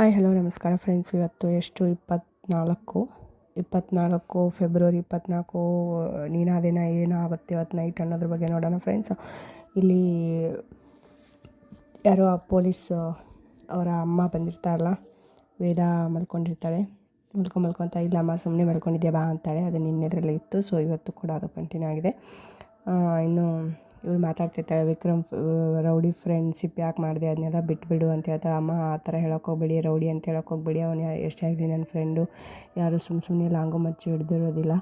Hi, hello, ನಮಸ್ಕಾರ friends. ಇವತ್ತು ಎಷ್ಟು? ಇಪ್ಪತ್ತ್ನಾಲ್ಕು ಇಪ್ಪತ್ತ್ನಾಲ್ಕು ಫೆಬ್ರವರಿ ಇಪ್ಪತ್ತ್ನಾಲ್ಕು ನೀನಾ ದಿನ ಏನಾಗುತ್ತೆ ಇವತ್ತು ನೈಟ್ ಅನ್ನೋದ್ರ ಬಗ್ಗೆ ನೋಡೋಣ ಫ್ರೆಂಡ್ಸ್. ಇಲ್ಲಿ ಯಾರೋ ಆ ಪೊಲೀಸ್, ಅವರ ಅಮ್ಮ ಬಂದಿರ್ತಾರಲ್ಲ, ವೇದ ಮಲ್ಕೊಂಡಿರ್ತಾಳೆ. ಮಲ್ಕೊ ಮಲ್ಕೊತ ಇಲ್ಲ ಅಮ್ಮ ಸುಮ್ಮನೆ ಮಲ್ಕೊಂಡಿದ್ಯಾ ಬಾ ಅಂತಾಳೆ. ಅದು ನಿನ್ನೆದ್ರಲ್ಲಿ ಇತ್ತು ಸೊ ಇವತ್ತು ಕೂಡ ಅದು ಕಂಟಿನ್ಯೂ ಆಗಿದೆ. ಇನ್ನು ಇವಳು ಮಾತಾಡ್ತಿರ್ತಾಳೆ ವಿಕ್ರಮ್ ರೌಡಿ ಫ್ರೆಂಡ್ಶಿಪ್ ಯಾಕೆ ಮಾಡಿದೆ ಅದನ್ನೆಲ್ಲ ಬಿಟ್ಬಿಡು ಅಂತ ಹೇಳ್ತಾಳೆ ಅಮ್ಮ, ಆ ಥರ ಹೇಳೋಕೆ ಹೋಗ್ಬೇಡಿ, ರೌಡಿ ಅಂತ ಹೇಳೋಕೆ ಹೋಗ್ಬೇಡಿ, ಅವನು ಎಷ್ಟೇ ಆಗಲಿ ನನ್ನ ಫ್ರೆಂಡು ಯಾರು ಸುಮ್ಮ ಸುಮ್ಮನೆ ಲಾಂಗು ಮಚ್ಚಿ ಹಿಡ್ದಿರೋದಿಲ್ಲ.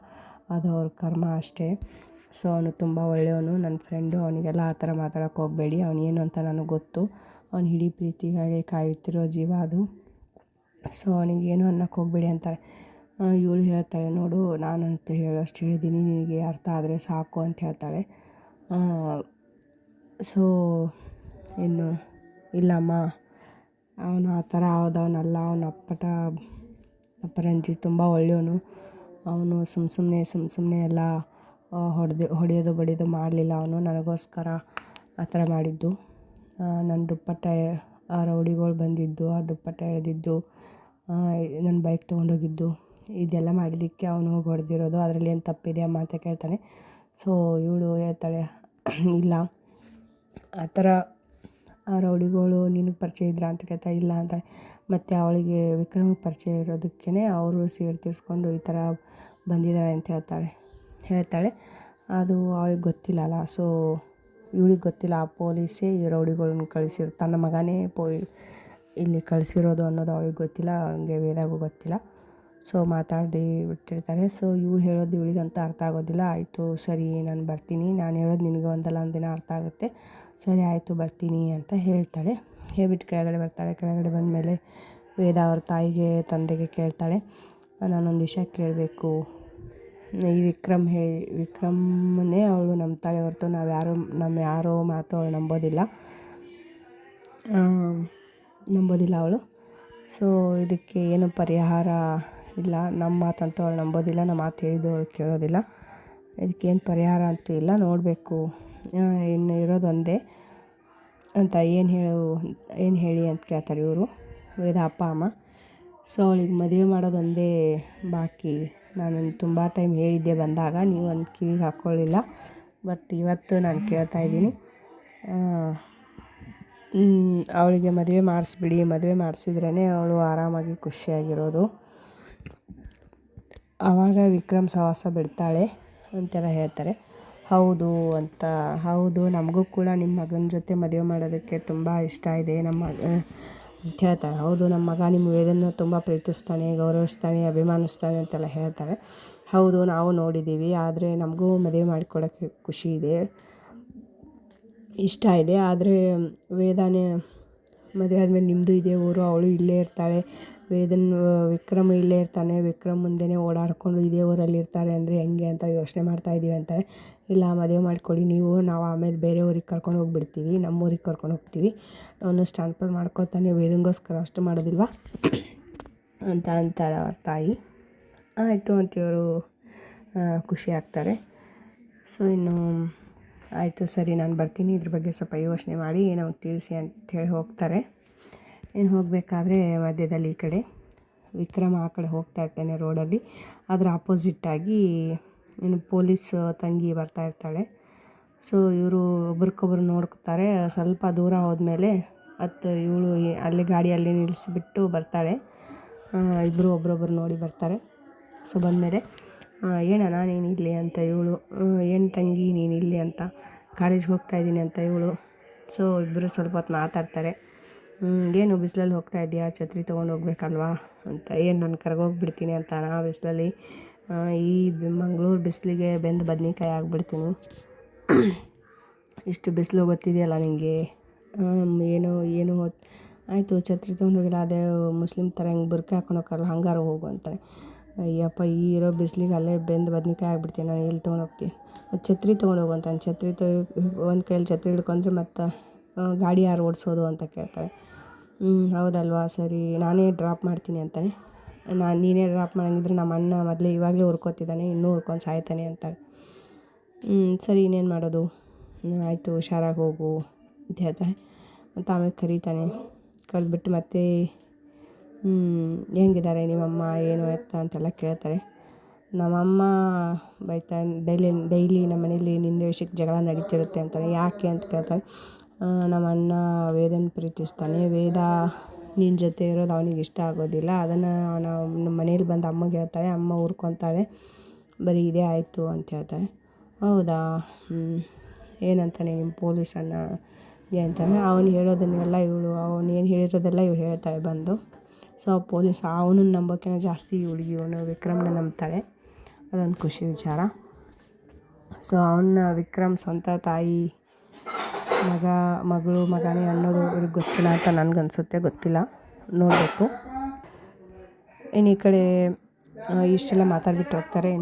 ಅದು ಅವ್ರ ಕರ್ಮ ಅಷ್ಟೇ. ಸೊ ಅವನು ತುಂಬ ಒಳ್ಳೆಯವನು ನನ್ನ ಫ್ರೆಂಡು ಅವನಿಗೆಲ್ಲ ಆ ಥರ ಮಾತಾಡೋಕೆ ಹೋಗಬೇಡಿ. ಅವನೇನು ಅಂತ ನನಗೆ ಗೊತ್ತು. ಅವ್ನು ಇಡೀ ಪ್ರೀತಿಗಾಗಿ ಕಾಯುತ್ತಿರೋ ಜೀವ ಅದು. ಸೊ ಅವನಿಗೇನು ಅನ್ನೋಕೆ ಹೋಗಬೇಡಿ ಅಂತಾಳೆ ಇವಳು ಹೇಳ್ತಾಳೆ, ನೋಡು, ನಾನಂತ ಹೇಳೋಷ್ಟು ಹೇಳಿದ್ದೀನಿ, ನಿನಗೆ ಅರ್ಥ ಆದರೆ ಸಾಕು ಅಂತ ಹೇಳ್ತಾಳೆ. ಸೊ, ಇನ್ನು ಇಲ್ಲಮ್ಮ. ಅವನು ಆ ಥರ ಆದವನಲ್ಲ. ಅವನ ಅಪ್ಪಟ ಅಪ್ಪರಂಜಿ ತುಂಬ ಒಳ್ಳೆಯವನು. ಅವನು ಸುಮ್ಮ ಸುಮ್ಮನೆ ಸುಮ್ಮ ಸುಮ್ಮನೆ ಎಲ್ಲ ಹೊಡೆದು, ಹೊಡೆಯೋದು, ಬಡಿಯೋದು ಮಾಡಲಿಲ್ಲ ಅವನು. ನನಗೋಸ್ಕರ ಆ ಥರ ಮಾಡಿದ್ದು. ನನ್ನ ದುಪ್ಪಟ್ಟ, ಆ ರೌಡಿಗಳು ಬಂದಿದ್ದು, ಆ ದುಪ್ಪಟ್ಟ ಎಳೆದಿದ್ದು ನನ್ನ ಬೈಕ್ ತೊಗೊಂಡೋಗಿದ್ದು, ಇದೆಲ್ಲ ಮಾಡಿದ್ದಕ್ಕೆ ಅವನು ಹೊಡೆದಿರೋದು. ಅದರಲ್ಲಿ ಏನು ತಪ್ಪಿದೆ ಅಮ್ಮ ಅಂತ ಕೇಳ್ತಾನೆ. ಸೊ, ಇವಳು ಹೇಳ್ತಾಳೆ ಇಲ್ಲ. ಆ ಥರ ಆ ರೌಡಿಗಳು ನಿನಗೆ ಪರಿಚಯ ಇದ್ರ ಅಂತ ಕೇಳ್ತಾ, ಇಲ್ಲ ಅಂತ. ಮತ್ತು ಅವಳಿಗೆ ವಿಕ್ರಮ ಪರಿಚಯ ಇರೋದಕ್ಕೇ ಅವರು ಸೇರಿ ತೀರಿಸ್ಕೊಂಡು ಈ ಥರ ಬಂದಿದ್ದಾರೆ ಅಂತ ಹೇಳ್ತಾಳೆ ಹೇಳ್ತಾಳೆ. ಅದು ಅವಳಿಗೆ ಗೊತ್ತಿಲ್ಲ ಅಲ್ಲ ಸೊ ಇವಳಿಗೆ ಗೊತ್ತಿಲ್ಲ. ಆ ಪೊಲೀಸೇ ಈ ರೌಡಿಗಳನ್ನ ಕಳಿಸಿರೋ, ತನ್ನ ಮಗನೇ ಪೊ, ಇಲ್ಲಿ ಕಳಿಸಿರೋದು ಅನ್ನೋದು ಅವಳಿಗೆ ಗೊತ್ತಿಲ್ಲ, ಹಂಗೆ ವೇದಾಗೂ ಗೊತ್ತಿಲ್ಲ. ಸೊ ಮಾತಾಡಿ ಬಿಟ್ಟಿರ್ತಾರೆ. ಸೊ ಇವಳು ಹೇಳೋದು ಇವಳಿಗಂತ ಅರ್ಥ ಆಗೋದಿಲ್ಲ. ಆಯಿತು, ಸರಿ, ನಾನು ಬರ್ತೀನಿ. ನಾನು ಹೇಳೋದು ನಿನಗೆ ಒಂದಲ್ಲ, ಒಂದು ದಿನ ಅರ್ಥ ಆಗುತ್ತೆ. ಸರಿ, ಆಯಿತು, ಬರ್ತೀನಿ ಅಂತ ಹೇಳ್ತಾಳೆ. ಹೇಳ್ಬಿಟ್ಟು ಕೆಳಗಡೆ ಬರ್ತಾಳೆ. ಕೆಳಗಡೆ ಬಂದಮೇಲೆ ವೇದ ಅವ್ರ ತಾಯಿಗೆ, ತಂದೆಗೆ ಕೇಳ್ತಾಳೆ. ನಾನೊಂದು ವಿಷಯ ಕೇಳಬೇಕು. ಈ ವಿಕ್ರಮ್ ಹೇಳಿ ವಿಕ್ರಮ್ನೇ ಅವಳು ನಂಬ್ತಾಳೆ ಹೊರತು ನಾವು ಯಾರು ನಮ್ಮ ಯಾರೋ ಮಾತು ಅವಳು ನಂಬೋದಿಲ್ಲ. ನಂಬೋದಿಲ್ಲ ಅವಳು. ಸೊ ಇದಕ್ಕೆ ಏನು ಪರಿಹಾರ ಇಲ್ಲ ನಮ್ಮ ಮಾತಂತೂ ಅವಳು ನಂಬೋದಿಲ್ಲ ನಮ್ಮ ಮಾತು ಹೇಳಿದ್ದು ಅವಳು ಕೇಳೋದಿಲ್ಲ. ಇದಕ್ಕೇನು ಪರಿಹಾರ ಅಂತೂ ಇಲ್ಲ, ನೋಡಬೇಕು. ಇನ್ನು ಒಂದೇ. ಅಂತ ಏನು ಹೇಳು, ಏನು ಹೇಳಿ ಅಂತ ಕೇಳ್ತಾರೆ ಇವರು ವೇದ ಅಪ್ಪ, ಅಮ್ಮ. ಸೊ ಅವಳಿಗೆ ಮದುವೆ ಮಾಡೋದೊಂದೇ ಬಾಕಿ. ನಾನು ತುಂಬ ಟೈಮ್ ಹೇಳಿದ್ದೆ ಬಂದಾಗ, ನೀವು ಒಂದು ಕಿವಿಗೆ ಹಾಕ್ಕೊಳ್ಳಿಲ್ಲ ಬಟ್ ಇವತ್ತು ನಾನು ಕೇಳ್ತಾ ಇದ್ದೀನಿ. ಅವಳಿಗೆ ಮದುವೆ ಮಾಡಿಸ್ಬಿಡಿ. ಮದುವೆ ಮಾಡಿಸಿದ್ರೇ ಅವಳು ಆರಾಮಾಗಿ ಖುಷಿಯಾಗಿರೋದು. ಆವಾಗ ವಿಕ್ರಮ್ ಸಹವಾಸ ಬಿಡ್ತಾಳೆ ಅಂತೆಲ್ಲ ಹೇಳ್ತಾರೆ. ಹೌದು ಅಂತ, ಹೌದು ನಮಗೂ ಕೂಡ ನಿಮ್ಮ ಮಗನ ಜೊತೆ ಮದುವೆ ಮಾಡೋದಕ್ಕೆ ತುಂಬ ಇಷ್ಟ ಇದೆ. ನಮ್ಮ ಮಗ ಅಂತ ಹೇಳ್ತಾರೆ. ಹೌದು, ನಮ್ಮ ಮಗ ನಿಮ್ಮ ವೇದನ ತುಂಬ ಪ್ರೀತಿಸ್ತಾನೆ, ಗೌರವಿಸ್ತಾನೆ, ಅಭಿಮಾನಿಸ್ತಾನೆ ಅಂತೆಲ್ಲ ಹೇಳ್ತಾರೆ. ಹೌದು, ನಾವು ನೋಡಿದ್ದೀವಿ ಆದರೆ ನಮಗೂ ಮದುವೆ ಮಾಡಿಕೊಡೋಕ್ಕೆ ಖುಷಿ ಇದೆ, ಇಷ್ಟ ಇದೆ. ಆದರೆ ವೇದಾನೇ ಮದುವೆ ಆದಮೇಲೆ ನಿಮ್ಮದು ಇದೇ ಊರು, ಅವಳು ಇಲ್ಲೇ ಇರ್ತಾಳೆ. ವೇದನ್, ವಿಕ್ರಮ್ ಇಲ್ಲೇ ಇರ್ತಾನೆ. ವಿಕ್ರಮ್ ಮುಂದೆಯೇ ಓಡಾಡಿಕೊಂಡು ಇದೇ ಊರಲ್ಲಿ ಇರ್ತಾರೆ ಅಂದರೆ ಹೆಂಗೆ ಅಂತ ಯೋಚನೆ ಮಾಡ್ತಾ ಇದ್ದೀವಿ ಅಂತಾರೆ ಇಲ್ಲ, ಮದುವೆ ಮಾಡಿಕೊಡಿ ನೀವು, ನಾವು ಆಮೇಲೆ ಬೇರೆ ಊರಿಗೆ ಕರ್ಕೊಂಡು ಹೋಗ್ಬಿಡ್ತೀವಿ. ನಮ್ಮ ಊರಿಗೆ ಕರ್ಕೊಂಡು ಹೋಗ್ತೀವಿ. ಅವನು ಟ್ರಾನ್ಸ್ಫರ್ ಮಾಡ್ಕೊತಾನೆ. ವೇದಂಗೋಸ್ಕರ ಅಷ್ಟು ಮಾಡೋದಿಲ್ವಾ? ಅಂತ ಅಂತಾಳೆ ಅವ್ರ ತಾಯಿ. ಆಯಿತು ಅಂತ ಇವರು ಖುಷಿ ಆಗ್ತಾರೆ. ಸೊ ಇನ್ನು ಆಯಿತು, ಸರಿ, ನಾನು ಬರ್ತೀನಿ. ಇದ್ರ ಬಗ್ಗೆ ಸ್ವಲ್ಪ ಯೋಚನೆ ಮಾಡಿ, ಏನೋ ತಿಳಿಸಿ ಅಂಥೇಳಿ ಹೋಗ್ತಾರೆ. ಏನು ಹೋಗಬೇಕಾದ್ರೆ ಮಧ್ಯದಲ್ಲಿ ಈ ಕಡೆ. ವಿಕ್ರಮ ಆ ಕಡೆ ಹೋಗ್ತಾ ಇರ್ತಾನೆ ರೋಡಲ್ಲಿ. ಅದರ ಆಪೋಸಿಟ್ಟಾಗಿ ಏನು ಪೊಲೀಸ್ ತಂಗಿ ಬರ್ತಾ ಇರ್ತಾಳೆ. ಸೊ ಇವರು ಒಬ್ರಿಗೊಬ್ರು ನೋಡ್ತಾರೆ ಸ್ವಲ್ಪ ದೂರ ಹೋದ್ಮೇಲೆ ಮತ್ತು ಇವಳು ಅಲ್ಲಿ ಗಾಡಿಯಲ್ಲಿ ನಿಲ್ಲಿಸಿಬಿಟ್ಟು ಬರ್ತಾಳೆ. ಇಬ್ಬರು ಒಬ್ರೊಬ್ರು ನೋಡಿ ಬರ್ತಾರೆ. ಸೊ ಬಂದಮೇಲೆ ಏನಣ್ಣ ನೀನು ಇಲ್ಲಿ ಅಂತ ಇವಳು? ಏನು ತಂಗಿ ನೀನು ಇಲ್ಲಿ ಅಂತ ಕಾಲೇಜ್ಗೆ ಹೋಗ್ತಾ ಇದ್ದೀನಿ ಅಂತ ಇವಳು? ಸೊ ಇಬ್ಬರು ಸ್ವಲ್ಪ ಹೊತ್ತು ಮಾತಾಡ್ತಾರೆ. ಏನು ಬಿಸಿಲಲ್ಲಿ ಹೋಗ್ತಾ ಇದೆಯಾ ಛತ್ರಿ ತೊಗೊಂಡು ಹೋಗ್ಬೇಕಲ್ವಾ? ಅಂತ ಏನು ನಾನು ಕರ್ಗೋಗ್ಬಿಡ್ತೀನಿ ಅಂತ ನಾ ಬಿಸಿಲಲ್ಲಿ? ಈ ಮಂಗಳೂರು ಬಿಸಿಲಿಗೆ ಬೆಂದು ಬದ್ನೆಕಾಯಿ ಆಗಿಬಿಡ್ತೀನಿ. ಇಷ್ಟು ಬಿಸಿಲು ಗೊತ್ತಿದೆಯಲ್ಲ ನಿನಗೆ ಏನು ಏನು ಆಯಿತು, ಛತ್ರಿ ತೊಗೊಂಡು ಹೋಗಿಲ್ಲ, ಅದೇ ಮುಸ್ಲಿಮ್ ಥರ ಹಿಂಗೆ ಬುರ್ಕೆ ಹಾಕೊಂಡು ಹೋಗಲ್ಲ ಹಂಗಾರು ಹೋಗು ಅಂತಾನೆ. ಅಯ್ಯಪ್ಪ, ಈ ಇರೋ ಬಿಸಿಲಿಗೆ ಅಲ್ಲೇ ಬೆಂದು ಬದ್ನೆಕಾಯಿ ಆಗ್ಬಿಡ್ತೀನಿ ನಾನು, ಎಲ್ಲಿ ತೊಗೊಂಡೋಗ್ತೀನಿ ಮತ್ತು ಛತ್ರಿ ತೊಗೊಂಡೋಗು ಅಂತಾನೆ ಛತ್ರಿ ತೊ, ಒಂದು ಕೈಯಲ್ಲಿ ಛತ್ರಿ ಹಿಡ್ಕೊಂಡ್ರೆ ಮತ್ತು ಗಾಡಿ ಯಾರು ಓಡಿಸೋದು ಅಂತ ಕೇಳ್ತಾಳೆ. ಹ್ಞೂ ಹೌದಲ್ವಾ? ಸರಿ, ನಾನೇ ಡ್ರಾಪ್ ಮಾಡ್ತೀನಿ ಅಂತಾನೆ. ನಾನು ನೀನೇ ಡ್ರಾಪ್ ಮಾಡಂಗಿದ್ರೆ ನಮ್ಮ ಅಣ್ಣ ಮೊದಲೇ ಇವಾಗಲೇ ಹುರ್ಕೋತಿದ್ದಾನೆ, ಇನ್ನೂ ಹುರ್ಕೊಂಡು ಸಾಯ್ತಾನೆ ಅಂತಾಳೆ. ಹ್ಞೂ ಸರಿ, ಇನ್ನೇನು ಮಾಡೋದು? ಆಯಿತು, ಹುಷಾರಾಗಿ ಹೋಗು ಅಂತ ಹೇಳ್ತಾನೆ ಮತ್ತು ಆಮೇಲೆ ಕರೀತಾನೆ. ಕರೆದ್ಬಿಟ್ಟು ಮತ್ತೆ ಹೆಂಗಿದ್ದಾರೆ ನಿಮ್ಮಮ್ಮ? ಏನು ಎತ್ತ ಅಂತೆಲ್ಲ ಕೇಳ್ತಾರೆ. ನಮ್ಮಮ್ಮ ಬೈತಾ ಡೈಲಿ ಡೈಲಿ ನಮ್ಮ ಮನೇಲಿ ನಿಂದೆ ವಿಷಯಕ್ಕೆ ಜಗಳ ನಡೀತಿರುತ್ತೆ ಅಂತಾನೆ, ಯಾಕೆ ಅಂತ ಕೇಳ್ತಾಳೆ ನಮ್ಮ ಅಣ್ಣ ವೇದನ ಪ್ರೀತಿಸ್ತಾನೆ. ವೇದ ನಿನ್ನ ಜೊತೆ ಇರೋದು ಅವನಿಗೆ ಇಷ್ಟ ಆಗೋದಿಲ್ಲ. ಅದನ್ನು ನಾವು ನಮ್ಮ ಮನೇಲಿ ಬಂದು ಅಮ್ಮಗೆ ಹೇಳ್ತಾಳೆ ಅಮ್ಮ ಹುರ್ಕೊತಾಳೆ ಬರೀ ಇದೇ ಆಯಿತು ಅಂತ ಹೇಳ್ತಾಳೆ. ಹೌದಾ? ಏನಂತಾನೆ ನಿಮ್ಮ ಪೊಲೀಸ್ ಅಣ್ಣಗೆ ಅವ್ನು ಹೇಳೋದನ್ನೆಲ್ಲ ಇವಳು, ಅವನು ಏನು ಹೇಳಿರೋದೆಲ್ಲ ಇವಳು ಹೇಳ್ತಾಳೆ ಬಂದು. ಸೊ ಪೊಲೀಸ್ ಅವನು ನಂಬೋಕ್ಕಿಂತ ಜಾಸ್ತಿ ಹುಡುಗಿ ಇವನು ವಿಕ್ರಮ್ನ ನಂಬ್ತಾಳೆ. ಅದೊಂದು ಖುಷಿ ವಿಚಾರ. ಸೊ ಅವನ್ನ ವಿಕ್ರಮ್ ಸ್ವಂತ ತಾಯಿ, ಮಗ, ಮಗಳು, ಮಗನೇ ಅನ್ನೋದು ಇವ್ರಿಗೆ ಗೊತ್ತಿಲ್ಲ ಅಂತ ನನಗನ್ಸುತ್ತೆ. ಗೊತ್ತಿಲ್ಲ. ನೋಡಬೇಕು. ಇನ್ನು ಈ ಕಡೆ ಇಷ್ಟೆಲ್ಲ ಮಾತಾಡ್ಬಿಟ್ಟು ಹೋಗ್ತಾರೆ.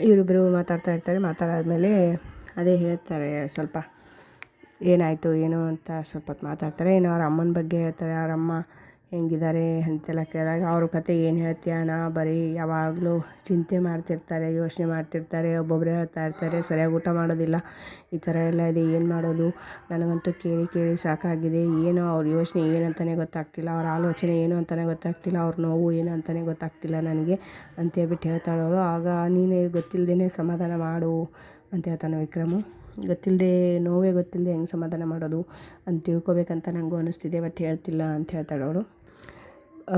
ಇವರಿಬ್ಬರು ಮಾತಾಡ್ತಾ ಇರ್ತಾರೆ. ಮಾತಾಡಾದ್ಮೇಲೆ ಅದೇ ಹೇಳ್ತಾರೆ ಸ್ವಲ್ಪ. ಏನಾಯಿತು, ಏನು ಅಂತ ಸ್ವಲ್ಪ ಮಾತಾಡ್ತಾರೆ. ಏನೋ ಅವ್ರ ಅಮ್ಮನ ಬಗ್ಗೆ ಹೇಳ್ತಾರೆ, ಅವ್ರ ಅಮ್ಮ ಹೆಂಗಿದ್ದಾರೆ ಅಂತೆಲ್ಲ ಕೇಳಿದಾಗ ಅವ್ರ ಕತೆ ಏನು ಹೇಳ್ತೀಯ ಅಣ್ಣ, ಬರೀ ಯಾವಾಗಲೂ ಚಿಂತೆ ಮಾಡ್ತಿರ್ತಾರೆ, ಯೋಚನೆ ಮಾಡ್ತಿರ್ತಾರೆ ಒಬ್ಬೊಬ್ಬರೇ ಹೇಳ್ತಾ ಇರ್ತಾರೆ, ಸರಿಯಾಗಿ ಊಟ ಮಾಡೋದಿಲ್ಲ, ಈ ಥರ ಎಲ್ಲ ಇದೆ, ಏನು ಮಾಡೋದು? ನನಗಂತೂ ಕೇಳಿ ಕೇಳಿ ಸಾಕಾಗಿದೆ. ಏನೋ ಅವ್ರ ಯೋಚನೆ ಏನಂತಲೇ ಗೊತ್ತಾಗ್ತಿಲ್ಲ, ಅವ್ರ ಆಲೋಚನೆ ಏನು ಅಂತಲೇ ಗೊತ್ತಾಗ್ತಿಲ್ಲ, ಅವ್ರ ನೋವು ಏನು ಅಂತಲೇ ಗೊತ್ತಾಗ್ತಿಲ್ಲ ನನಗೆ ಅಂತ ಹೇಳ್ಬಿಟ್ಟು ಹೇಳ್ತಾಳೆ ಅವಳು ಆಗ ನೀನೇ ಗೊತ್ತಿಲ್ಲದೇ ಸಮಾಧಾನ ಮಾಡು ಅಂತ ಹೇಳ್ತಾನೆ ವಿಕ್ರಮು. ಗೊತ್ತಿಲ್ಲದೆ ನೋವೇ ಗೊತ್ತಿಲ್ಲದೆ ಹೆಂಗೆ ಸಮಾಧಾನ ಮಾಡೋದು ಅಂತ ತಿಳ್ಕೊಬೇಕಂತ ನನಗೂ ಅನ್ನಿಸ್ತಿದೆ ಬಟ್ ಹೇಳ್ತಿಲ್ಲ ಅಂತ ಹೇಳ್ತಾಳೆ ಅವಳು.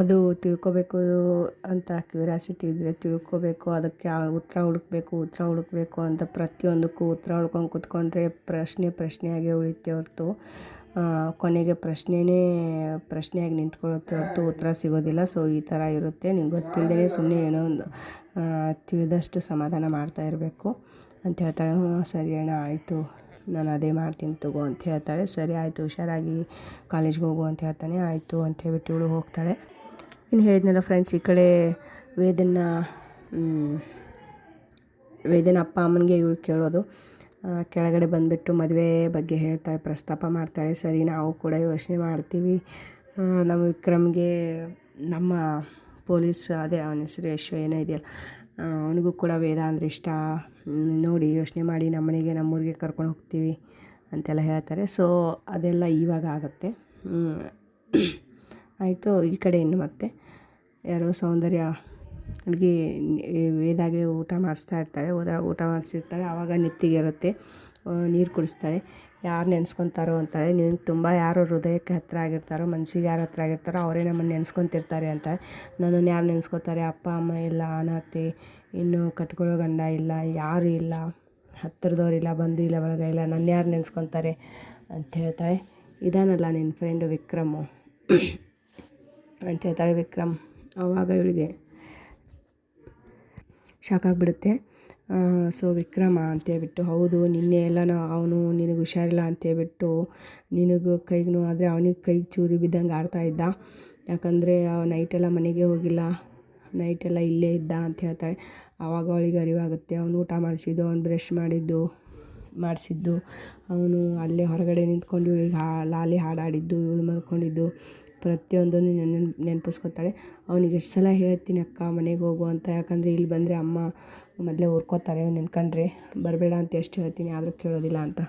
ಅದು ತಿಳ್ಕೊಬೇಕು ಅಂತ ಕ್ಯೂರಿಯಾಸಿಟಿ ಇದ್ದರೆ ತಿಳ್ಕೊಬೇಕು, ಅದಕ್ಕೆ ಉತ್ತರ ಹುಡುಕಬೇಕು ಉತ್ತರ ಹುಡುಕಬೇಕು ಅಂತ ಪ್ರತಿಯೊಂದಕ್ಕೂ ಉತ್ತರ ಹುಡ್ಕೊಂಡು ಕೂತ್ಕೊಂಡ್ರೆ ಪ್ರಶ್ನೆ ಪ್ರಶ್ನೆಯಾಗಿ ಉಳಿತೆ ಹೊರತು. ಕೊನೆಗೆ ಪ್ರಶ್ನೆಯೇ ಪ್ರಶ್ನೆಯಾಗಿ ನಿಂತ್ಕೊಳ್ಳುತ್ತೆ ಹೊರತು ಉತ್ತರ ಸಿಗೋದಿಲ್ಲ. ಸೊ ಈ ಥರ ಇರುತ್ತೆ. ನಿಂಗೆ ಗೊತ್ತಿಲ್ಲದೇ ಸುಮ್ಮನೆ ಏನೋ ಒಂದು ತಿಳಿದಷ್ಟು ಸಮಾಧಾನ ಮಾಡ್ತಾ ಇರಬೇಕು. ಅಂತ ಹೇಳ್ತಾಳೆ ಹ್ಞೂ ಸರಿ ಅಣ್ಣ, ಆಯಿತು. ನಾನು ಅದೇ ಮಾಡ್ತೀನಿ ತಗೋ ಅಂತ ಹೇಳ್ತಾಳೆ ಸರಿ, ಆಯಿತು, ಹುಷಾರಾಗಿ ಕಾಲೇಜ್ಗೆ ಹೋಗು ಅಂತ ಹೇಳ್ತಾನೆ. ಆಯಿತು ಅಂತ ಹೇಳ್ಬಿಟ್ಟು ಇವಳು ಹೋಗ್ತಾಳೆ. ಇನ್ನು ಹೇಳಿದ್ನಲ್ಲ ಫ್ರೆಂಡ್ಸ್ ಈ ಕಡೆ ವೇದನ್ನ ವೇದನ ಅಪ್ಪ ಅಮ್ಮನಿಗೆ ಇವಳು ಕೇಳೋದು. ಕೆಳಗಡೆ ಬಂದುಬಿಟ್ಟು ಮದುವೆ ಬಗ್ಗೆ ಹೇಳ್ತಾಳೆ, ಪ್ರಸ್ತಾಪ ಮಾಡ್ತಾಳೆ. ಸರಿ, ನಾವು ಕೂಡ ಯೋಚನೆ ಮಾಡ್ತೀವಿ. ನಮ್ಮ ವಿಕ್ರಮ್ಗೆ ನಮ್ಮ ಪೊಲೀಸ್, ಅದೇ ಅವನ ಹೆಸರು ಯಶು, ಏನೋ ಇದೆಯಲ್ಲ. ಅವನಿಗೂ ಕೂಡ ವೇದ ಅಂದರೆ ಇಷ್ಟ. ನೋಡಿ, ಯೋಚನೆ ಮಾಡಿ ನಮ್ಮನೆಗೆ, ನಮ್ಮೂರಿಗೆ ಕರ್ಕೊಂಡು ಹೋಗ್ತೀವಿ ಅಂತೆಲ್ಲ ಹೇಳ್ತಾರೆ. ಸೊ ಅದೆಲ್ಲ ಇವಾಗ ಆಗುತ್ತೆ. ಆಯಿತು, ಈ ಕಡೆ ಇನ್ನು ಮತ್ತೆ. ಯಾರೋ ಸೌಂದರ್ಯ ಅಡುಗೆ ವೇದಾಗೆ ಊಟ ಮಾಡಿಸ್ತಾ ಇರ್ತಾರೆ. ಹೋದ ಊಟ ಮಾಡಿಸಿರ್ತಾರೆ. ಆವಾಗ ನೆತ್ತಿಗೆ ಇರುತ್ತೆ. ನೀರು ಕುಡಿಸ್ತಾಳೆ ಯಾರು ನೆನೆಸ್ಕೊತಾರೋ ಅಂತ. ನೀನು ತುಂಬ ಯಾರು ಹೃದಯಕ್ಕೆ ಹತ್ತಿರ ಆಗಿರ್ತಾರೋ ಮನಸ್ಸಿಗೆ ಯಾರು ಹತ್ತಿರ ಆಗಿರ್ತಾರೋ, ಅವರೇ ನಮ್ಮನ್ನು ನೆನೆಸ್ಕೊತಿರ್ತಾರೆ ಅಂತ. ನನ್ನನ್ನು ಯಾರು ನೆನೆಸ್ಕೊತಾರೆ? ಅಪ್ಪ, ಅಮ್ಮ ಇಲ್ಲ, ಅನಾಥೆ, ಇನ್ನು ಕಟ್ಕೊಳ್ಳೋ ಗಂಡ ಇಲ್ಲ, ಯಾರು ಇಲ್ಲ ಹತ್ತಿರದವ್ರಿಲ್ಲ ಬಂದು ಇಲ್ಲ, ಬಳಗ ಇಲ್ಲ ನನ್ನ ಯಾರು ನೆನೆಸ್ಕೊತಾರೆ ಅಂತ ಹೇಳ್ತಾಳೆ. ಇದಾನಲ್ಲ ನಿನ್ನ ಫ್ರೆಂಡು ವಿಕ್ರಮು. ಅಂತ ಹೇಳ್ತಾಳೆ ವಿಕ್ರಮ್. ಅವಾಗ ಇವಳಿಗೆ ಶಾಕ್ ಆಗಿಬಿಡುತ್ತೆ. ಸೊ ವಿಕ್ರಮ ಅಂತೇಳ್ಬಿಟ್ಟು, ಹೌದು, ನಿನ್ನೆ ಎಲ್ಲ ಅವನು ನಿನಗೆ ಹುಷಾರಿಲ್ಲ ಅಂತೇಳ್ಬಿಟ್ಟು ನಿನಗೆ ಕೈಗೂ ಆದರೆ ಅವನಿಗೆ ಕೈಗೆ ಚೂರಿ ಬಿದ್ದಂಗೆ ಆಡ್ತಾ ಇದ್ದ. ಯಾಕಂದರೆ ನೈಟೆಲ್ಲ ಮನೆಗೆ ಹೋಗಿಲ್ಲ, ನೈಟೆಲ್ಲ ಇಲ್ಲೇ ಇದ್ದ ಅಂತ ಹೇಳ್ತಾಳೆ. ಆವಾಗ ಅವಳಿಗೆ ಅರಿವಾಗುತ್ತೆ, ಅವನು ಊಟ ಮಾಡಿಸಿದ್ದು, ಅವ್ನು ಬ್ರಷ್ ಮಾಡಿದ್ದು, ಮಾಡಿಸಿದ್ದು. ಅವನು ಅಲ್ಲೇ ಹೊರಗಡೆ ನಿಂತ್ಕೊಂಡು ಇವಳಿಗೆ ಹಾ, ಲಾಲಿ ಹಾಡಾಡಿದ್ದು, ಇವಳು ಮಲ್ಕೊಂಡಿದ್ದು. ಪ್ರತಿಯೊಂದನ್ನು ನೆನ ನೆನಪಿಸ್ಕೊತಾಳೆ ಅವನಿಗೆ ಎಷ್ಟು ಸಲ ಹೇಳ್ತೀನಿ, ಅಕ್ಕ, ಮನೆಗೆ ಹೋಗು ಅಂತ. ಯಾಕಂದರೆ ಇಲ್ಲಿ ಬಂದರೆ ಅಮ್ಮ ಮೊದಲೇ ಹುರ್ಕೋತಾರೆ ನೆನ್ಕೊಂಡ್ರೆ, ಬರಬೇಡ ಅಂತ ಎಷ್ಟು ಹೇಳ್ತೀನಿ, ಆದರೂ ಕೇಳೋದಿಲ್ಲ ಅಂತ.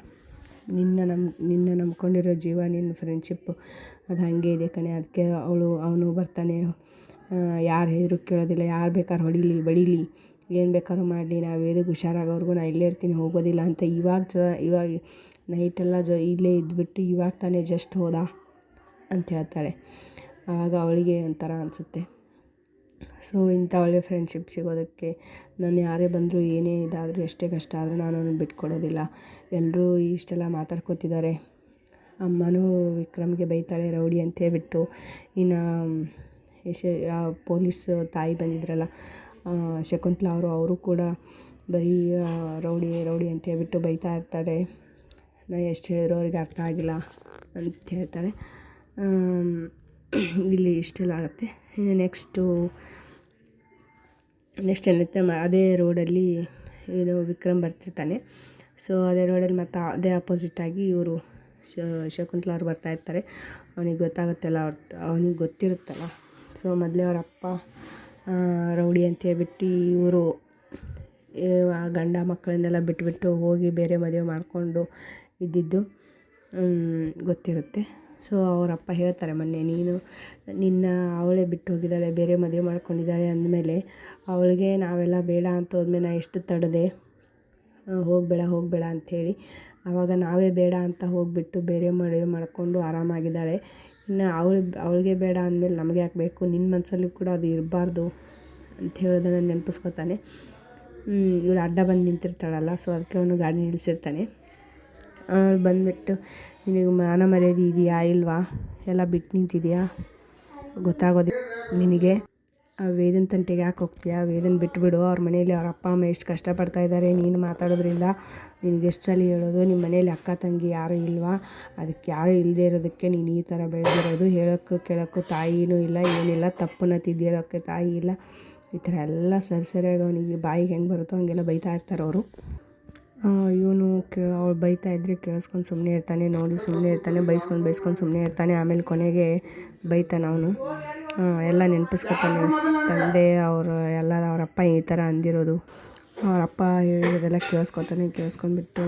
ನಿನ್ನ ನಮ್ಮ ನಿನ್ನ ನಂಬ್ಕೊಂಡಿರೋ ಜೀವ, ನಿನ್ನ ಫ್ರೆಂಡ್ಶಿಪ್ಪು ಅದು ಹಾಗೆ ಇದೆ ಕಣೆ. ಅದಕ್ಕೆ ಅವಳು, ಅವನು ಬರ್ತಾನೆ. ಯಾರು ಹೇಳಿದ್ರು ಕೇಳೋದಿಲ್ಲ. ಯಾರು ಬೇಕಾದ್ರೂ ಹೊಡೀಲಿ, ಬಡೀಲಿ, ಏನು ಬೇಕಾದ್ರೂ ಮಾಡಲಿ. ನಾವು ವೇದಕ್ಕೆ ಹುಷಾರಾಗೋವರೆಗೂ ನಾನು ಇಲ್ಲೇ ಇರ್ತೀನಿ, ಹೋಗೋದಿಲ್ಲ ಅಂತ. ಇವಾಗ ಜ, ಇವಾಗ ನೈಟೆಲ್ಲ ಜ, ಇಲ್ಲೇ ಇದ್ದುಬಿಟ್ಟು ಇವಾಗ ತಾನೇ ಜಸ್ಟ್ ಹೋದ. ಅಂತ ಹೇಳ್ತಾಳೆ. ಆಗ ಅವಳಿಗೆ ಒಂಥರ ಅನಿಸುತ್ತೆ. ಸೊ ಇಂಥ ಒಳ್ಳೆಯ ಫ್ರೆಂಡ್ಶಿಪ್ ಸಿಗೋದಕ್ಕೆ ನಾನು ಯಾರೇ ಬಂದರೂ ಏನೇ ಇದಾದರೂ ಎಷ್ಟೇ ಕಷ್ಟ ಆದರೂ ನಾನು ಅವನು ಬಿಟ್ಕೊಡೋದಿಲ್ಲ. ಎಲ್ಲರೂ ಇಷ್ಟೆಲ್ಲ ಮಾತಾಡ್ಕೊತಿದ್ದಾರೆ. ಅಮ್ಮನೂ ವಿಕ್ರಮ್ಗೆ ಬೈತಾಳೆ, ರೌಡಿ ಅಂತ ಹೇಳ್ಬಿಟ್ಟು. ಇನ್ನು, ಯಶ ಪೊಲೀಸ್ ತಾಯಿ ಬಂದಿದ್ರಲ್ಲ ಶಕುಂತಲಾ ಅವರು ಅವರು ಕೂಡ ಬರೀ ರೌಡಿ ರೌಡಿ ಅಂತ ಹೇಳ್ಬಿಟ್ಟು ಬೈತಾ ಇರ್ತಾರೆ. ನಾನು ಎಷ್ಟು ಹೇಳಿದ್ರು ಅವ್ರಿಗೆ ಅರ್ಥ ಆಗಿಲ್ಲ ಅಂತ ಹೇಳ್ತಾರೆ. ಇಲ್ಲಿ ಇಷ್ಟೆಲ್ಲ ಆಗುತ್ತೆ. ಇನ್ನು ನೆಕ್ಸ್ಟು ನೆಕ್ಸ್ಟ್ ಏನಿರುತ್ತೆ ಅದೇ ರೋಡಲ್ಲಿ ಏನು ವಿಕ್ರಮ್ ಬರ್ತಿರ್ತಾನೆ. ಸೊ ಅದೇ ರೋಡಲ್ಲಿ ಮತ್ತು ಅದೇ ಆಪೋಸಿಟ್ಟಾಗಿ ಇವರು ಶಕುಂತಲ ಅವ್ರು ಬರ್ತಾಯಿರ್ತಾರೆ ಅವನಿಗೆ ಗೊತ್ತಾಗುತ್ತಲ್ಲ ಅವ್ರ, ಅವನಿಗೆ ಗೊತ್ತಿರುತ್ತಲ್ಲ. ಸೊ ಮೊದಲೇ ಅವರ ಅಪ್ಪ ರೌಡಿ ಅಂತ ಹೇಳ್ಬಿಟ್ಟು ಇವರು ಗಂಡ ಮಕ್ಕಳನ್ನೆಲ್ಲ ಬಿಟ್ಬಿಟ್ಟು ಹೋಗಿ ಬೇರೆ ಮದುವೆ ಮಾಡಿಕೊಂಡು ಇದ್ದಿದ್ದು ಗೊತ್ತಿರುತ್ತೆ. ಸೊ ಅವರಪ್ಪ ಹೇಳ್ತಾರೆ ಮೊನ್ನೆ, ನೀನು ನಿನ್ನ ಅವಳೇ ಬಿಟ್ಟು ಹೋಗಿದ್ದಾಳೆ, ಬೇರೆ ಮದುವೆ ಮಾಡ್ಕೊಂಡಿದ್ದಾಳೆ ಅಂದಮೇಲೆ ಅವಳಿಗೆ ನಾವೆಲ್ಲ ಬೇಡ ಅಂತ ಹೋದ್ಮೇಲೆ ನಾನು ಎಷ್ಟು ತಡೆದೆ? ಹೋಗಬೇಡ ಹೋಗಬೇಡ ಅಂಥೇಳಿ. ಆವಾಗ ನಾವೇ ಬೇಡ ಅಂತ ಹೋಗಿಬಿಟ್ಟು ಬೇರೆ ಮದುವೆ ಮಾಡಿಕೊಂಡು ಆರಾಮಾಗಿದ್ದಾಳೆ. ಇನ್ನು ಅವಳು, ಅವಳಿಗೆ ಬೇಡ ಅಂದಮೇಲೆ ನಮಗೆ ಯಾಕೆ ಬೇಕು? ನಿನ್ನ ಮನಸ್ಸಲ್ಲಿ ಕೂಡ ಅದು ಇರಬಾರ್ದು ಅಂತ ಹೇಳೋದನ್ನು ನೆನಪಿಸ್ಕೊತಾನೆ. ಇವಳು ಅಡ್ಡ ಬಂದು ನಿಂತಿರ್ತಾಳಲ್ಲ ಸೊ ಅದಕ್ಕೆ ಅವನು ಗಾಡಿ ನಿಲ್ಲಿಸಿರ್ತಾನೆ. ಬಂದುಬಿಟ್ಟು, ನಿನಗೆ ಮಾನ ಮರ್ಯಾದೆ ಇದೆಯಾ ಇಲ್ವಾ? ಎಲ್ಲ ಬಿಟ್ಟು ನಿಂತಿದೆಯಾ? ಗೊತ್ತಾಗೋದು ನಿನಗೆ? ಆ ವೇದನ್ ತಂಟೆಗೆ ಯಾಕೆ ಹೋಗ್ತೀಯಾ? ವೇದನ್ ಬಿಟ್ಟುಬಿಡು ಅವ್ರ ಮನೇಲಿ ಅವ್ರ ಅಪ್ಪ, ಅಮ್ಮ ಎಷ್ಟು ಕಷ್ಟಪಡ್ತಾ ಇದ್ದಾರೆ. ನೀನು ಮಾತಾಡೋದ್ರಿಂದ ನಿನಗೆ ಎಷ್ಟು ಸಲ ಹೇಳೋದು? ನಿಮ್ಮ ಮನೇಲಿ ಅಕ್ಕ, ತಂಗಿ ಯಾರೂ ಇಲ್ವಾ? ಅದಕ್ಕೆ ಯಾರೂ ಇಲ್ಲದೆ ಇರೋದಕ್ಕೆ ನೀನು ಈ ಥರ ಬೆಳೆದಿರೋದು? ಹೇಳೋಕ್ಕೂ ಕೇಳೋಕ್ಕೂ ತಾಯಿನೂ ಇಲ್ಲ, ಏನಿಲ್ಲ, ತಪ್ಪನ್ನ ತಿದ್ದಿ ಹೇಳೋಕ್ಕೆ ತಾಯಿ ಇಲ್ಲ. ಈ ಥರ ಎಲ್ಲ ಸರಿ ಸರಿಯಾಗಿ ಅವನಿಗೆ ಬಾಯಿಗೆ ಹೆಂಗೆ ಬರುತ್ತೋ ಹಂಗೆಲ್ಲ ಬೈತಾ ಇರ್ತಾರೆ ಅವರು. ಇವನು ಕೇ, ಅವ್ಳು ಬೈತಾ ಇದ್ದರೆ ಕೇಳಿಸ್ಕೊಂಡು ಸುಮ್ಮನೆ ಇರ್ತಾನೆ, ನೋಡಿ ಸುಮ್ಮನೆ ಇರ್ತಾನೆ, ಬೈಸ್ಕೊಂಡು ಬೈಸ್ಕೊಂಡು ಸುಮ್ಮನೆ ಇರ್ತಾನೆ, ಆಮೇಲೆ ಕೊನೆಗೆ ಬೈತಾನೆ ಅವನು. ಎಲ್ಲ ನೆನಪಿಸ್ಕೊತಾನೆ ತಂದೆ, ಅವರು ಎಲ್ಲ ಅವರಪ್ಪ ಈ ಥರ ಅಂದಿರೋದು. ಅವರಪ್ಪ ಹೇಳಿರೋದೆಲ್ಲ ಕೇಳಿಸ್ಕೊತಾನೆ, ಕೇಳಿಸ್ಕೊಂಡ್ಬಿಟ್ಟು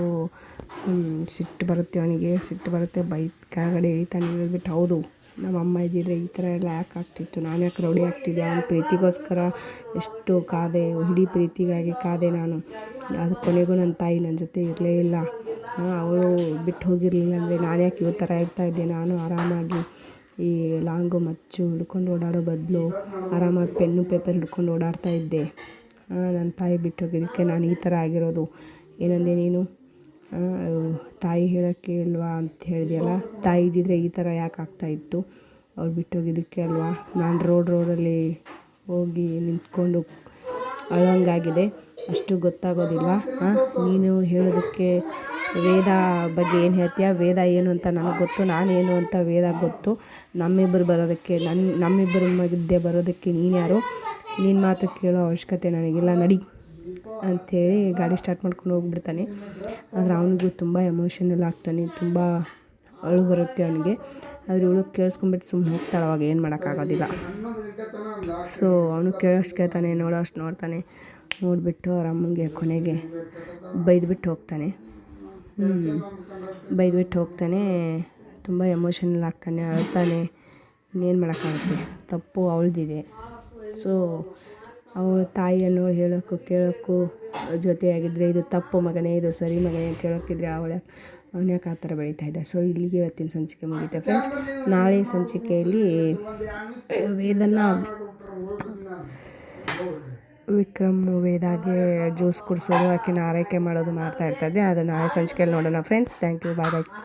ಸಿಟ್ಟು ಬರುತ್ತೆ ಅವನಿಗೆ, ಸಿಟ್ಟು ಬರುತ್ತೆ ಬೈ ಕೆಳಗಡೆ ಇಳಿತಾನೆ ಇಳಿದ್ಬಿಟ್ಟು, ಹೌದು. ನಮ್ಮ ಅಮ್ಮ ಇದ್ದಿದ್ರೆ ಈ ಥರ ಎಲ್ಲ ಯಾಕೆ ಆಗ್ತಿತ್ತು? ನಾನು ಯಾಕೆ ರೌಡಿ ಆಗ್ತಿದ್ದೆ? ಅವ್ನ ಪ್ರೀತಿಗೋಸ್ಕರ ಎಷ್ಟು ಕಾದೆ, ಇಡೀ ಪ್ರೀತಿಗಾಗಿ ಕಾದೆ ನಾನು. ಅದು ಕೊನೆಗೂ ನನ್ನ ತಾಯಿ ನನ್ನ ಜೊತೆ ಇರಲೇ ಇಲ್ಲ. ಅವಳು ಬಿಟ್ಟು ಹೋಗಿರಲಿಲ್ಲ ಅಂದರೆ ನಾನು ಯಾಕೆ ಈ ಥರ ಇರ್ತಾಯಿದ್ದೆ ನಾನು ಆರಾಮಾಗಿ ಈ ಲಾಂಗು ಮಚ್ಚು ಹಿಡ್ಕೊಂಡು ಓಡಾಡೋ ಬದಲು ಆರಾಮಾಗಿ ಪೆನ್ನು, ಪೇಪರ್ ಹಿಡ್ಕೊಂಡು ಓಡಾಡ್ತಾ ಇದ್ದೆ. ನನ್ನ ತಾಯಿ ಬಿಟ್ಟು ಹೋಗಿದ್ದಕ್ಕೆ ನಾನು ಈ ಥರ ಆಗಿರೋದು. ಏನಂದೆ ನೀನು? ತಾಯಿ ಹೇಳೋಕ್ಕೆ ಇಲ್ವಾ ಅಂತ ಹೇಳಿದೆಯಲ್ಲ? ತಾಯಿ ಇದ್ದಿದ್ರೆ ಈ ಥರ ಯಾಕೆ ಆಗ್ತಾಯಿತ್ತು ಅವ್ರು ಬಿಟ್ಟು ಹೋಗಿದ್ದಕ್ಕೆ ಅಲ್ವಾ? ನಾನು ರೋಡ್ ರೋಡಲ್ಲಿ ಹೋಗಿ ನಿಂತ್ಕೊಂಡು ಅಳೋಂಗಾಗಿದೆ. ಅಷ್ಟು ಗೊತ್ತಾಗೋದಿಲ್ಲ. ನೀನು ಹೇಳೋದಕ್ಕೆ ವೇದ ಬಗ್ಗೆ ಏನು ಹೇಳ್ತೀಯ? ವೇದ ಏನು ಅಂತ ನನಗೆ ಗೊತ್ತು, ನಾನೇನು ಅಂತ ವೇದ ಗೊತ್ತು. ನಮ್ಮಿಬ್ಬರು ಬರೋದಕ್ಕೆ ನನ್ನ ನಮ್ಮಿಬ್ಬರ ಮಧ್ಯೆ ಬರೋದಕ್ಕೆ ನೀನು ಯಾರು? ನಿನ್ನ ಮಾತು ಕೇಳೋ ಅವಶ್ಯಕತೆ ನನಗಿಲ್ಲ. ನಡಿ. ಅಂಥೇಳಿ ಗಾಡಿ ಸ್ಟಾರ್ಟ್ ಮಾಡ್ಕೊಂಡು ಹೋಗ್ಬಿಡ್ತಾನೆ. ಆದರೆ ಅವನಿಗೂ ತುಂಬ ಎಮೋಷನಲ್ ಆಗ್ತಾನೆ, ತುಂಬ ಅಳು ಬರುತ್ತೆ ಅವನಿಗೆ. ಆದರೆ ಇವಳು ಕೇಳಿಸ್ಕೊಂಬಿಟ್ಟು ಸುಮ್ಮನೆ ಹೋಗ್ತಾಳೆ, ಅವಾಗ ಏನು ಮಾಡೋಕ್ಕಾಗೋದಿಲ್ಲ ಸೊ ಅವನು ಕೇಳೋಷ್ಟು ಕೇಳ್ತಾನೆ, ನೋಡೋ ಅಷ್ಟು ನೋಡ್ತಾನೆ. ನೋಡಿಬಿಟ್ಟು ಅವ್ರ ಕೊನೆಗೆ ಕೊನೆಗೆ ಬೈದ್ಬಿಟ್ಟು ಹೋಗ್ತಾನೆ. ಬೈದ್ಬಿಟ್ಟು ಹೋಗ್ತಾನೆ. ತುಂಬ ಎಮೋಷನಲ್ ಆಗ್ತಾನೆ, ಅಳ್ತಾನೆ. ಇನ್ನೇನು ಮಾಡೋಕ್ಕಾಗುತ್ತೆ ತಪ್ಪು, ಅವಳದಿದೆ. ಸೊ ಅವಳ ತಾಯಿಯನ್ನು ಹೇಳೋಕ್ಕೂ ಕೇಳೋಕ್ಕೂ ಜೊತೆಯಾಗಿದ್ದರೆ ಇದು ತಪ್ಪು ಮಗನೇ, ಇದು ಸರಿ ಮಗನೇ ಅಂತ ಹೇಳೋಕ್ಕಿದ್ರೆ ಅವಳ, ಅವನ ಆ ಥರ ಬೆಳೀತಾ ಇದ್ದ? ಸೊ ಇಲ್ಲಿಗೆ ಇವತ್ತಿನ ಸಂಚಿಕೆ ಮುಗಿತೆ ಫ್ರೆಂಡ್ಸ್ ನಾಳೆ ಸಂಚಿಕೆಯಲ್ಲಿ ವೇದನ್ನ ವಿಕ್ರಮ್ ವೇದಾಗೆ ಜ್ಯೂಸ್ ಕುಡಿಸೋದು, ಆಕೆನ ಆರೈಕೆ ಮಾಡೋದು ಮಾಡ್ತಾ ಇರ್ತದೆ. ಅದನ್ನು ನಾಳೆ ಸಂಚಿಕೆಯಲ್ಲಿ ನೋಡೋಣ friends thank you bye bye